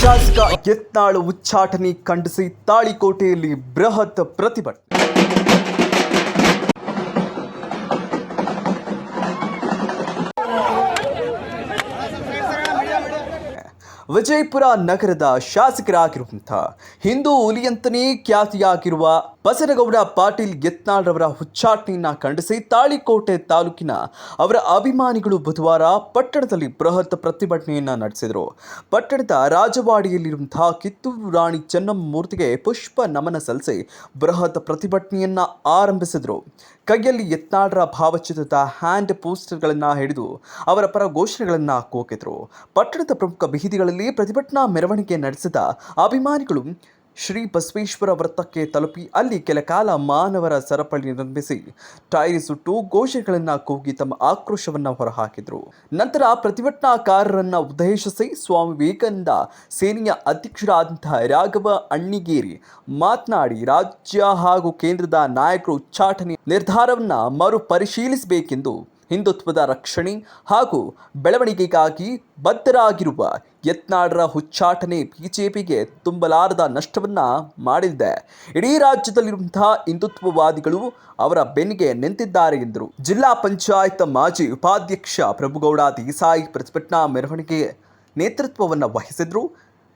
ಶಾಸಕ ಯತ್ನಾಳ್ ಉಚ್ಚಾಟನೆ ಖಂಡಿಸಿ ತಾಳಿಕೋಟೆಯಲ್ಲಿ ಬೃಹತ್ ಪ್ರತಿಭಟನೆ. ವಿಜಯಪುರ ನಗರದ ಶಾಸಕರಾಗಿರುವಂಥ ಹಿಂದೂ ಹುಲಿಯಂತನೇ ಖ್ಯಾತಿಯಾಗಿರುವ ಬಸನಗೌಡ ಪಾಟೀಲ್ ಯತ್ನಾಳ್ರವರ ಹುಚ್ಚಾಟನೆಯನ್ನ ಖಂಡಿಸಿ ತಾಳಿಕೋಟೆ ತಾಲೂಕಿನ ಅವರ ಅಭಿಮಾನಿಗಳು ಬುಧವಾರ ಪಟ್ಟಣದಲ್ಲಿ ಬೃಹತ್ ಪ್ರತಿಭಟನೆಯನ್ನು ನಡೆಸಿದರು. ಪಟ್ಟಣದ ರಾಜವಾಡಿಯಲ್ಲಿರುವಂತಹ ಕಿತ್ತೂರು ರಾಣಿ ಚೆನ್ನಮ್ಮ ಮೂರ್ತಿಗೆ ಪುಷ್ಪ ನಮನ ಸಲ್ಲಿಸಿ ಬೃಹತ್ ಪ್ರತಿಭಟನೆಯನ್ನು ಆರಂಭಿಸಿದರು. ಕೈಯಲ್ಲಿ ಯತ್ನಾಳ್ರ ಭಾವಚಿತ್ರದ ಹ್ಯಾಂಡ್ ಪೋಸ್ಟರ್ಗಳನ್ನು ಹಿಡಿದು ಅವರ ಪರ ಘೋಷಣೆಗಳನ್ನು ಕೂಗಿದರು ಪಟ್ಟಣದ ಪ್ರಮುಖ ಬೀದಿಗಳಲ್ಲಿ ಪ್ರತಿಭಟನಾ ಮೆರವಣಿಗೆ ನಡೆಸಿದ ಅಭಿಮಾನಿಗಳು ಶ್ರೀ ಬಸವೇಶ್ವರ ವೃತ್ತಕ್ಕೆ ತಲುಪಿ ಅಲ್ಲಿ ಕೆಲ ಕಾಲ ಮಾನವರ ಸರಪಳಿ ನಿರ್ಮಿಸಿ, ಟೈರ್ ಸುಟ್ಟು ಗೋಷೆಗಳನ್ನ ಕೂಗಿ ತಮ್ಮ ಆಕ್ರೋಶವನ್ನು ಹೊರಹಾಕಿದರು. ನಂತರ ಪ್ರತಿಭಟನಾಕಾರರನ್ನ ಉದ್ದೇಶಿಸಿ ಸ್ವಾಮಿ ವಿವೇಕಾನಂದ ಸೇನೆಯ ಅಧ್ಯಕ್ಷರಾದಂತಹ ರಾಘವ ಅಣ್ಣಿಗೇರಿ ಮಾತನಾಡಿ, ರಾಜ್ಯ ಹಾಗೂ ಕೇಂದ್ರದ ನಾಯಕರು ಉಚ್ಚಾಟನೆ ನಿರ್ಧಾರವನ್ನ ಮರು ಪರಿಶೀಲಿಸಬೇಕೆಂದು ಹಿಂದುತ್ವದ ರಕ್ಷಣೆ ಹಾಗೂ ಬೆಳವಣಿಗೆಗಾಗಿ ಬದ್ಧರಾಗಿರುವ ಯತ್ನಾಳರ ಹುಚ್ಚಾಟನೆ ಬಿಜೆಪಿಗೆ ತುಂಬಲಾರದ ನಷ್ಟವನ್ನು ಮಾಡಿದೆ. ಇಡೀ ರಾಜ್ಯದಲ್ಲಿರುವಂತಹ ಹಿಂದುತ್ವವಾದಿಗಳು ಅವರ ಬೆನ್ನಿಗೆ ನಿಂತಿದ್ದಾರೆ ಎಂದರು. ಜಿಲ್ಲಾ ಪಂಚಾಯತ್ ಮಾಜಿ ಉಪಾಧ್ಯಕ್ಷ ಪ್ರಭುಗೌಡ ದೇಸಾಯಿ ಪ್ರತಿಭಟನಾ ಮೆರವಣಿಗೆ ನೇತೃತ್ವವನ್ನು ವಹಿಸಿದ್ರು.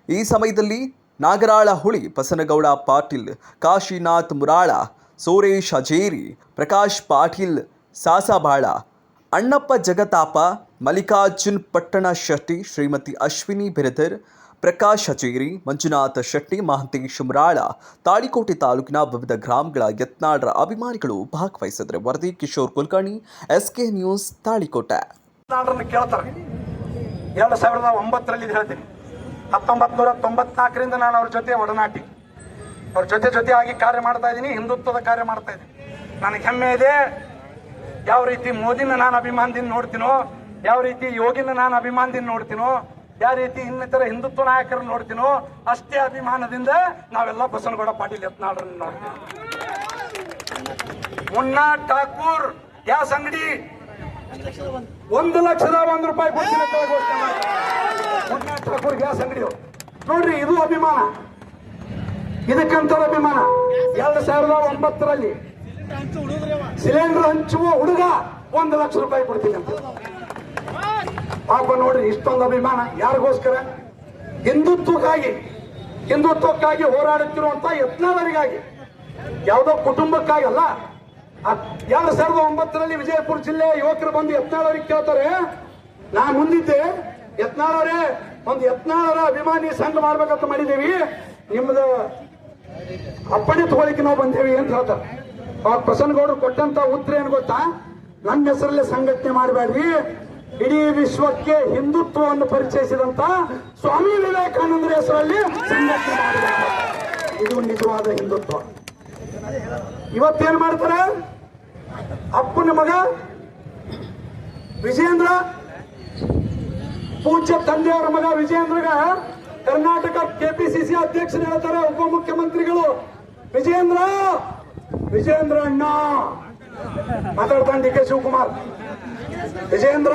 ಈ ಸಮಯದಲ್ಲಿ ನಾಗರಾಳ ಹುಳಿ ಬಸನಗೌಡ ಪಾಟೀಲ್, ಕಾಶಿನಾಥ್ ಮುರಾಳ, ಸೋರೇಶ್ ಅಜೇರಿ, ಪ್ರಕಾಶ್ ಪಾಟೀಲ್, ಸಾಸಾಬಾಳ ಅಣ್ಣಪ್ಪ ಜಗತಾಪ, ಮಲ್ಲಿಕಾರ್ಜುನ್ ಪಟ್ಟಣ ಶೆಟ್ಟಿ, ಶ್ರೀಮತಿ ಅಶ್ವಿನಿ ಬಿರದರ್ ಪ್ರಕಾಶ್ ಹಚೇರಿ ಮಂಜುನಾಥ ಶೆಟ್ಟಿ ಮಹಂತೇಶ್ ಮುರಾಳ ತಾಳಿಕೋಟೆ ತಾಲೂಕಿನ ವಿವಿಧ ಗ್ರಾಮಗಳ ಯತ್ನಾಳರ ಅಭಿಮಾನಿಗಳು ಭಾಗವಹಿಸಿದ್ರೆ ವರದಿ ಕಿಶೋರ್ ಕುಲಕರ್ಣಿ, ಎಸ್ಕೆ ನ್ಯೂಸ್, ತಾಳಿಕೋಟೆ. ಕೇಳ್ತಾರೆ. ಎರಡು ಸಾವಿರದ ಒಂಬತ್ತರಲ್ಲಿ ಹೇಳ್ತೀನಿ. ಹತ್ತೊಂಬತ್ತು ನೂರ ತೊಂಬತ್ನಾಲ್ಕರಿಂದ ನಾನು ಅವ್ರ ಜೊತೆ ಒಡನಾಟಿ. ಅವ್ರ ಜೊತೆ ಜೊತೆ ಆಗಿ ಕಾರ್ಯ ಮಾಡ್ತಾ ಇದ್ದೀನಿ, ಹಿಂದುತ್ವದ ಕಾರ್ಯ ಮಾಡ್ತಾ ಇದ್ದೀನಿ. ನನಗೆ ಹೆಮ್ಮೆ ಇದೆ. ಯಾವ ರೀತಿ ಮೋದಿನ ನಾನು ಅಭಿಮಾನದಿಂದ ನೋಡ್ತೀನೋ, ಯಾವ ರೀತಿ ಯೋಗಿನ ನಾನು ಅಭಿಮಾನದಿಂದ ನೋಡ್ತೀನೋ, ಯಾವ ರೀತಿ ಇನ್ನಿತರ ಹಿಂದುತ್ವ ನಾಯಕರನ್ನು ನೋಡ್ತೀನೋ, ಅಷ್ಟೇ ಅಭಿಮಾನದಿಂದ ನಾವೆಲ್ಲ ಬಸವನಗೌಡ ಪಾಟೀಲ್ ಯತ್ನಾಳರನ್ನು ನೋಡ್ತೀವಿ. ಮುನ್ನಾ ಠಾಕೂರ್ ಗ್ಯಾಸ್ ಅಂಗಡಿ ಒಂದು ಲಕ್ಷದ ಒಂದು ರೂಪಾಯಿ. ಮುನ್ನಾ ಠಾಕೂರ್ ಗ್ಯಾಸ್ ಅಂಗಡಿ ನೋಡ್ರಿ, ಇದು ಅಭಿಮಾನ. ಇದಕ್ಕಂತ ಅಭಿಮಾನ. ಎರಡು ಸಾವಿರದ ಒಂಬತ್ತರಲ್ಲಿ ಸಿಲಿಂಡರ್ ಹಂಚುವ ಹುಡುಗ ಒಂದು ಲಕ್ಷ ರೂಪಾಯಿ ಕೊಡ್ತೀನಿ ಅಂತ. ಪಾಪ ನೋಡ್ರಿ, ಇಷ್ಟೊಂದು ಅಭಿಮಾನ. ಯಾರಿಗೋಸ್ಕರ? ಹಿಂದುತ್ವಕ್ಕಾಗಿ ಹಿಂದುತ್ವಕ್ಕಾಗಿ ಹೋರಾಡುತ್ತಿರುವಂತ ಯತ್ನಾದರಿಗಾಗಿ ಯಾವುದೋ ಕುಟುಂಬಕ್ಕಾಗಿ ಅಲ್ಲ. ಎರಡ್ ಸಾವಿರದ ಒಂಬತ್ತರಲ್ಲಿ ವಿಜಯಪುರ ಜಿಲ್ಲೆ ಯುವಕರು ಬಂದು ಯತ್ನಾಳವ್ರಿಗೆ ಕೇಳ್ತಾರೆ ನಾ ಮುಂದಿದ್ದೆ. ಯತ್ನಾಳವರೇ ಒಂದು ಯತ್ನಾಳರ ಅಭಿಮಾನಿ ಸಂಘ ಮಾಡ್ಬೇಕಂತ ಮಾಡಿದ್ದೀವಿ. ನಿಮ್ದು ಅಪ್ಪಣೆ ತಗೊಳಿಕ್ಕೆ ನಾವು ಬಂದೇವಿ ಅಂತ ಹೇಳ್ತಾರೆ. ಅವಾಗ ಪ್ರಸನ್ನಗೌಡರು ಕೊಟ್ಟಂತ ಉತ್ತರ ಏನು ಗೊತ್ತಾ? ನನ್ನ ಹೆಸರಲ್ಲೇ ಸಂಘಟನೆ ಮಾಡಬೇಡ್ರಿ. ಇಡೀ ವಿಶ್ವಕ್ಕೆ ಹಿಂದುತ್ವವನ್ನು ಪರಿಚಯಿಸಿದಂತ ಸ್ವಾಮಿ ವಿವೇಕಾನಂದರ ಹೆಸರಲ್ಲಿ ಸಂಘಟನೆ ಮಾಡಬೇಕು. ಇದು ನಿಜವಾದ ಹಿಂದುತ್ವ. ಇವತ್ತೇನ್ ಮಾಡ್ತಾರೆ? ಅಪ್ಪನ ಮಗ ವಿಜೇಂದ್ರ ಪೂಜ್ಯ ತಂದೆಯವರ ಮಗ ವಿಜೇಂದ್ರಗ ಕರ್ನಾಟಕ ಕೆಪಿಸಿಸಿ ಅಧ್ಯಕ್ಷರು ಹೇಳ್ತಾರೆ ಉಪಮುಖ್ಯಮಂತ್ರಿಗಳು. ವಿಜೇಂದ್ರ ವಿಜೇಂದ್ರ ಅಣ್ಣ. ಮಾತಾಡ್ತಾನೆ ಡಿ ಕೆ ಶಿವಕುಮಾರ್. ವಿಜೇಂದ್ರ.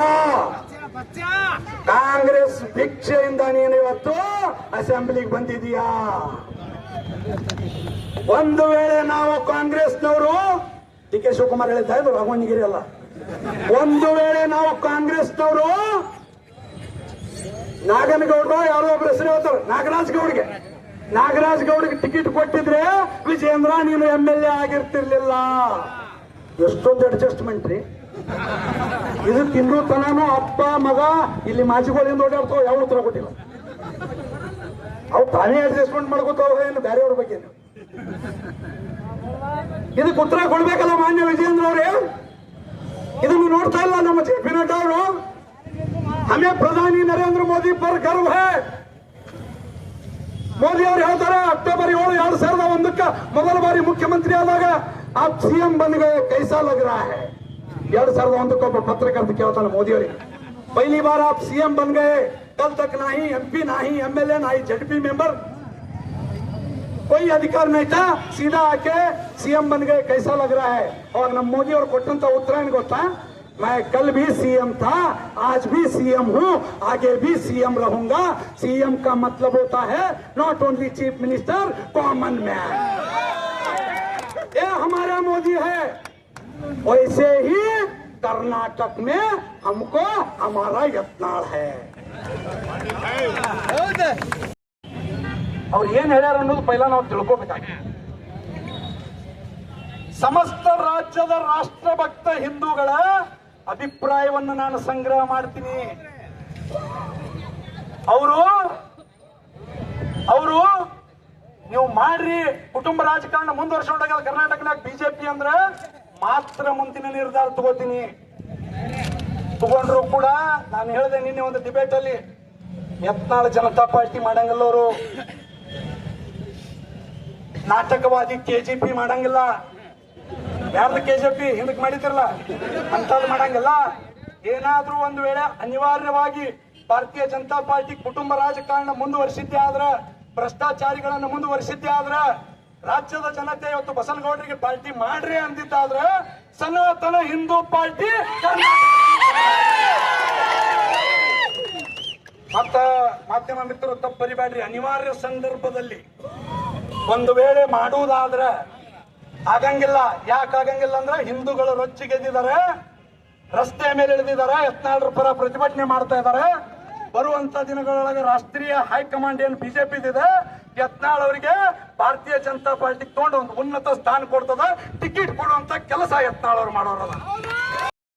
ಕಾಂಗ್ರೆಸ್ ಭಿಕ್ಷೆಯಿಂದ ನೀನು ಇವತ್ತು ಅಸೆಂಬ್ಲಿಗೆ ಬಂದಿದೀಯಾ ಒಂದು ವೇಳೆ ನಾವು ಕಾಂಗ್ರೆಸ್ನವರು, ಡಿ ಕೆ ಶಿವಕುಮಾರ್ ಹೇಳ್ತಾ ಇದ್ರು ಅಲ್ಲ. ಒಂದು ವೇಳೆ ನಾವು ಕಾಂಗ್ರೆಸ್ನವರು, ನಾಗನಗೌಡರು ಯಾರೋ ಒಬ್ರು ಹೆಸರು ಹೇಳ್ತಾರೆ, ನಾಗರಾಜ್ ಗೌಡ್ಗೆ. ನಾಗರಾಜ್ ಗೌಡ್ಗೆ ಟಿಕೆಟ್ ಕೊಟ್ಟಿದ್ರೆ ವಿಜೇಂದ್ರ ನೀನು ಎಂ ಎಲ್ ಎ ಆಗಿರ್ತಿರ್ಲಿಲ್ಲ. ಎಷ್ಟೊಂದು ಅಡ್ಜಸ್ಟ್ಮೆಂಟ್ ರೀ. ಇದು ತಿಂದ್ರು ತನಾನು ಅಪ್ಪ, ಮಗ, ಇಲ್ಲಿ ಮಾಜಿಗಳಿಂದ ಓಡಾಡ್ತಾವ ಯಾವ ಉತ್ತರ ಕೊಟ್ಟಿಲ್ಲ. ಅವು ತಾನೇ ಅಡ್ಜಸ್ಟ್ಮೆಂಟ್ ಮಾಡ್ಕೋತಾವ ಏನು ಬೇರೆಯವ್ರ ಬಗ್ಗೆ ಇದಕ್ಕೆ ಉತ್ತರ ಕೊಡ್ಬೇಕಲ್ಲ ಮಾನ್ಯ ವಿಜೇಂದ್ರ ಅವರೇ? ಇದನ್ನು ನೋಡ್ತಾ ಇಲ್ಲ ನಮ್ಮ ಪಿ ನಡ್ಡಾ ಅವರು. ಹಮೇ ಪ್ರಧಾನಿ ನರೇಂದ್ರ ಮೋದಿ ಪರ್ ಗರ್ವ ಹೈ. मोदी अक्टोबर ऐसी मोदल बारी मुख्यमंत्री आदा आप सीएम बंद कैसा लग रहा है एर सविंद पत्रकर्त कोदी पहली बार आप सीएम बन गए कल तक ना ही एमपी ना ही एमएलए ना ही जेडपी मेंबर कोई अधिकार नहीं था सीधा आके सीएम बन गए कैसा लग रहा है और नम मोदी और कोटंत उत्तरायण गोता मैं कल भी सीएम था आज भी सीएम हूँ आगे भी सीएम रहूंगा सीएम का मतलब होता है not only chief minister common man ये हमारा मोदी है वैसे ही कर्नाटक में हमको हमारा यत्नाळ है ಅವ್ರು ಏನ್ ಹೇಳ್ಯಾರ ಅನ್ನೋದು ಪೈಲ ನಾವು ತಿಳ್ಕೊಬೇಕಾಗಿ ಸಮಸ್ತ ರಾಜ್ಯದ ರಾಷ್ಟ್ರಭಕ್ತ ಹಿಂದೂಗಳ ಅಭಿಪ್ರಾಯವನ್ನು ನಾನು ಸಂಗ್ರಹ ಮಾಡ್ತೀನಿ. ಅವರು ಅವರು, ನೀವು ಮಾಡ್ರಿ. ಕುಟುಂಬ ರಾಜಕಾರಣ ಮುಂದುವರ್ಸ್ಕೊಂಡಾಗ ಕರ್ನಾಟಕನಾಗ ಬಿಜೆಪಿ ಅಂದ್ರೆ ಮಾತ್ರ ಮುಂದಿನ ನಿರ್ಧಾರ ತಗೋತೀನಿ. ತಗೊಂಡ್ರು ಕೂಡ ನಾನು ಹೇಳಿದೆ ನಿನ್ನೆ ಒಂದು ಡಿಬೇಟ್ ಅಲ್ಲಿ, ಯತ್ನಾಳ ಜನತಾ ಪಾರ್ಟಿ ಮಾಡಂಗಿಲ್ಲ ಅವರು. ನಾಟಕವಾದಿ ಕೆಜಿಪಿ ಮಾಡಂಗಿಲ್ಲ. ಯಾರ್ದು ಪಿ ಹಿಂದಕ್ಕೆ ಮಾಡಿದ್ರಲ್ಲ ಅಂತದ್ ಮಾಡಂಗಿಲ್ಲ. ಏನಾದ್ರೂ ಒಂದು ವೇಳೆ ಅನಿವಾರ್ಯವಾಗಿ ಭಾರತೀಯ ಜನತಾ ಪಾರ್ಟಿ ಕುಟುಂಬ ರಾಜಕಾರಣ ಮುಂದುವರಿಸಿದ್ದೆ ಆದ್ರ, ಭ್ರಷ್ಟಾಚಾರಿಗಳನ್ನ ಮುಂದುವರಿಸಿದ್ದೆ ಆದ್ರ, ರಾಜ್ಯದ ಜನತೆ ಇವತ್ತು ಬಸನಗೌಡರಿಗೆ ಪಾರ್ಟಿ ಮಾಡ್ರಿ ಅಂದಿದ್ದಾದ್ರೆ, ಸನಾತನ ಹಿಂದೂ ಪಾರ್ಟಿ ಮತ್ತ ಮಾಧ್ಯಮ ಮಿತ್ರರು ತಪ್ಪರಿಬೇಡ್ರಿ ಅನಿವಾರ್ಯ ಸಂದರ್ಭದಲ್ಲಿ ಒಂದು ವೇಳೆ ಮಾಡುವುದಾದ್ರೆ ಆಗಂಗಿಲ್ಲ. ಯಾಕೆ ಆಗಂಗಿಲ್ಲ ಅಂದ್ರೆ ಹಿಂದೂಗಳು ರೊಚ್ಚಿಗೆದ್ದಿದ್ದಾರೆ ರಸ್ತೆ ಮೇಲೆ ಇಳಿದಿದ್ದಾರೆ, ಯತ್ನಾಳರ ಪರ ಪ್ರತಿಭಟನೆ ಮಾಡ್ತಾ ಇದ್ದಾರೆ. ಬರುವಂತ ದಿನಗಳೊಳಗೆ ರಾಷ್ಟ್ರೀಯ ಹೈಕಮಾಂಡ್ ಏನು ಬಿಜೆಪಿ ಇದೆ ಯತ್ನಾಳ್ ಅವರಿಗೆ ಭಾರತೀಯ ಜನತಾ ಪಾರ್ಟಿ ತಗೊಂಡು ಒಂದು ಉನ್ನತ ಸ್ಥಾನ ಕೊಡ್ತದ, ಟಿಕೆಟ್ ಕೊಡುವಂತ ಕೆಲಸ ಯತ್ನಾಳ್ ಅವ್ರು ಮಾಡೋರಲ್ಲ.